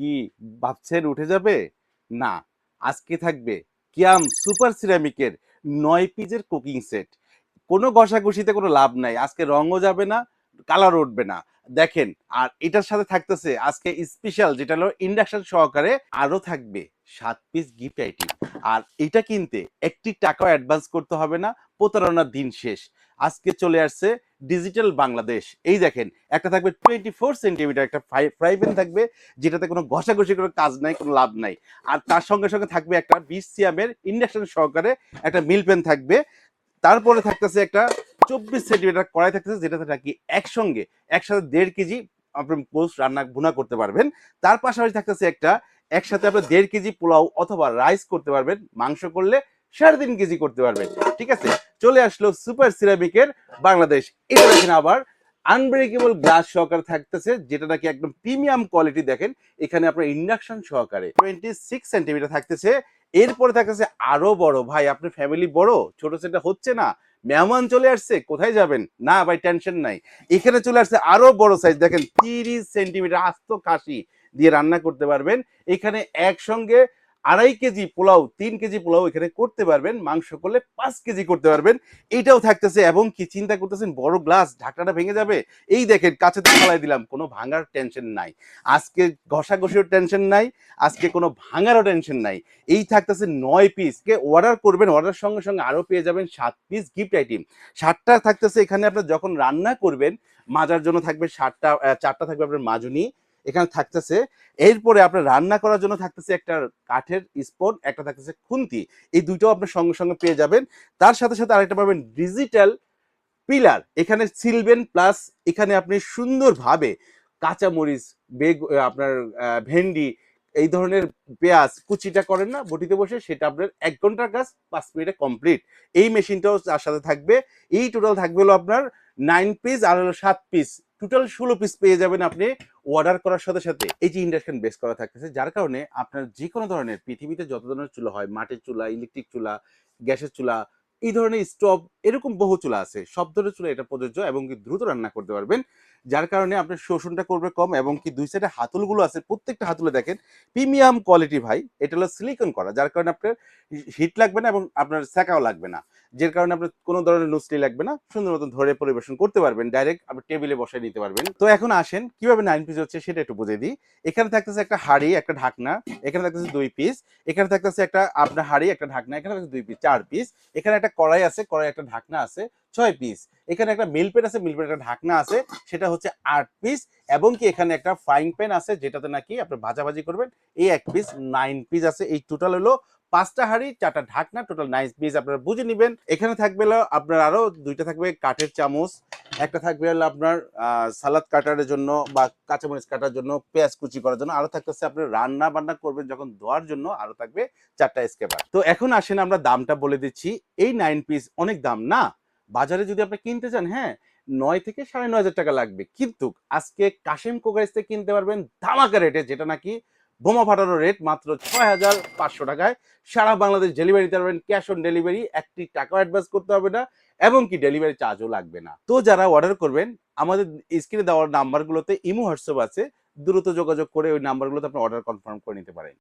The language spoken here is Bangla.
কি ভাবছেন উঠে যাবে? না, আজকে থাকবে কিয়াম সুপার সিরামিকের নয় পিজের কুকিং সেট কোনো ঘষাঘষিতে কোনো লাভ নাই, আজকে রঙও যাবে না কালার উঠবে না। দেখেন, আর এটার সাথে থাকতেছে আজকে স্পেশাল যেটা হলো ইন্ডাকশন সহকারে আরও থাকবে সাত পিস গিফট আইটেম আর এটা কিনতে একটি টাকাও অ্যাডভান্স করতে হবে না, প্রতারণার দিন শেষ। আজকে চলে আসছে ডিজিটাল বাংলাদেশ। এই দেখেন, একটা থাকবে টোয়েন্টি ফোর সেন্টিমিটার একটা ফ্রাই প্যান থাকবে, যেটাতে কোনো ঘষাঘষি কোনো কাজ নাই, কোনো লাভ নাই। আর তার সঙ্গে সঙ্গে থাকবে একটা বিশ সিয়ামের ইন্ডাকশন সহকারে একটা মিল প্যান থাকবে। তারপরে থাকতেছে একটা চব্বিশ সেন্টিমিটার কড়াই থাকতেছে, যেটাতে নাকি একসঙ্গে, একসাথে দেড় কেজি আপনি পোস্ট রান্না, ভুনা করতে পারবেন। তার পাশাপাশি থাকতেছে একটা, একসাথে আপনি দেড় কেজি পোলাও অথবা রাইস করতে পারবেন। মাংস করলে সাড়ে তিন কেজি করতে পারবেন ঠিক আছে? চলে আসলো সুপার সিরামিকের বাংলাদেশ। এটা দেখেন আবার আনব্রেকেবল গ্লাস সহকারে থাকতেছে, যেটা নাকি একদম প্রিমিয়াম কোয়ালিটি দেখেন। এখানে আপনার ইন্ডাকশন সহকারে টোয়েন্টি সিক্স সেন্টিমিটার থাকতেছে। এরপরে থাকতেছে আরও বড়। ভাই আপনার ফ্যামিলি বড়? ছোট সেটা হচ্ছে না। মেহমান চলে আসছে, কোথায় যাবেন? না, ভাই টেনশন নাই। এখানে চলে আসছে আরও বড় সাইজ দেখেন, তিরিশ সেন্টিমিটার আস্ত কাশি দিয়ে রান্না করতে পারবেন। এখানে একসঙ্গে আড়াই কেজি পোলাও, তিন কেজি পোলাও এখানে করতে পারবেন, মাংস করলে পাঁচ কেজি করতে পারবেন। এইটাও থাকতেছে এবং কি চিন্তা করতেছেন, বড় গ্লাস, ঢাকনাটা ভেঙে যাবে? এই দেখেন কাছে ফালাই দিলাম, কোনো ভাঙার টেনশন নাই। আজকে ঘষাঘষির টেনশন নাই, আজকে কোনো ভাঙারও টেনশন নাই। এই থাকতেছে নয় পিস কে অর্ডার করবেন অর্ডার সঙ্গে সঙ্গে আরও পেয়ে যাবেন সাত পিস গিফট আইটেম সাতটা থাকতেছে এখানে আপনার যখন রান্না করবেন, মাজার জন্য থাকবে সাতটা চারটা থাকবে আপনার মাজুনি এখানে থাকতেছে। এরপরে আপনার রান্না করার জন্য থাকতেছে একটা কাঠের স্পন, একটা থাকতেছে খুন্তি। এই দুইটাও আপনার সঙ্গে সঙ্গে পেয়ে যাবেন। তার সাথে সাথে আরেকটা পাবেন ডিজিটাল পিলার। এখানে সিলবেন প্লাস এখানে আপনি সুন্দরভাবে কাঁচামরিচ, বেগ আপনার ভেন্ডি, এই ধরনের পেঁয়াজ কুচিটা করেন না, বটিতে বসে সেটা আপনার এক ঘণ্টার কাজ, পাঁচ মিনিটে কমপ্লিট। এই মেশিনটাও তার সাথে থাকবে। এই টোটাল থাকবে হলো আপনার নাইন পিস আর হলো সাত পিস। টোটাল ষোলো পিস পেয়ে যাবেন আপনি অর্ডার করার সাথে সাথে। এই যে ইন্ডাকশন বেস করা থাকতেছে, যার কারণে আপনার যে কোনো ধরনের পৃথিবীতে যত ধরনের চুলা হয়, মাটির চুলা ইলেকট্রিক চুলা, গ্যাসের চুলা, এই ধরনের স্টোভ এরকম বহু চুলা আছে। সব ধরনের চুলা এটা প্রযোজ্য এবং কি দ্রুত রান্না করতে পারবেন। যার কারণে আপনার শোষণটা করবে কম এবং কি দুই সাইডে হাতুলগুলো আছে, প্রত্যেকটা হাতুলে দেখেন প্রিমিয়াম কোয়ালিটি ভাই, এটা হলো সিলিকন করা, যার কারণে আপনার হিট লাগবে না এবং আপনার সেকাও লাগবে না। যার কারণে আপনার কোনো ধরনের নুসলি লাগবে না, সুন্দর মতন ধরে পরিবেশন করতে পারবেন ডাইরেক্ট আপনি টেবিলে বসায় নিতে পারবেন। তো এখন আসেন, কীভাবে নাইন পিস হচ্ছে সেটা একটু বুঝে দিই। এখানে থাকতেছে একটা হাড়ি, একটা ঢাকনা, এখানে থাকতেছে দুই পিস এখানে থাকতেছে একটা আপনার হাড়ি, একটা ঢাকনা, এখানে থাকতেছে দুই পিস চার পিস এখানে একটা কড়াই আছে, কড়াই একটা ঢাকনা আছে, ছয় পিস এখানে একটা মিল প্লেট আছে মিল প্লেট একটা ঢাকনা আছে, সেটা হচ্ছে আট পিস এবং কি এখানে একটা ফ্রাইং প্যান আছে, যেটাতে নাকি আপনি ভাজাভাজি করবেন, এই এক পিস নাইন পিস আছে, এই টোটাল হলো পাঁচটা হাঁড়ি, চারটা ঢাকনা টোটাল নাইন পিস আপনারা বুঝে নেবেন। এখানে থাকবে আপনার আরও দুইটা থাকবে কাঠের চামচ, একটা থাকবে হলো আপনার সালাদ কাটার জন্য বা কাঁচামরিচ কাটার জন্য, পেঁয়াজ কুচি করার জন্য, আরও থাকতেছে আপনি রান্না বান্না করবেন যখন ধোয়ার জন্য, আরও থাকবে চারটা স্কেপার তো এখন আসেন আমরা দামটা বলে দিচ্ছি। এই নাইন পিস অনেক দাম না? বাজারে যদি আপনি কিনতে চান হ্যাঁ নয় থেকে সাড়ে নয় হাজার টাকা লাগবে। কিন্তু আজকে কাশিম কোকারিস থেকে কিনতে পারবেন ধামাকা রেটে যেটা নাকি বোমা ফাটানোর রেট মাত্র ছয় হাজার পাঁচশো টাকায়। সারা বাংলাদেশ ডেলিভারি দিতে পারবেন ক্যাশ অন ডেলিভারি একটি টাকা অ্যাডভান্স করতে হবে না, এবং কি ডেলিভারি চার্জও লাগবে না। তো যারা অর্ডার করবেন, আমাদের স্ক্রিনে দেওয়ার নাম্বারগুলোতে ইমো হোয়াটসঅ্যাপ আছে, দ্রুত যোগাযোগ করে ওই নাম্বারগুলোতে আপনি অর্ডার কনফার্ম করে নিতে পারেন।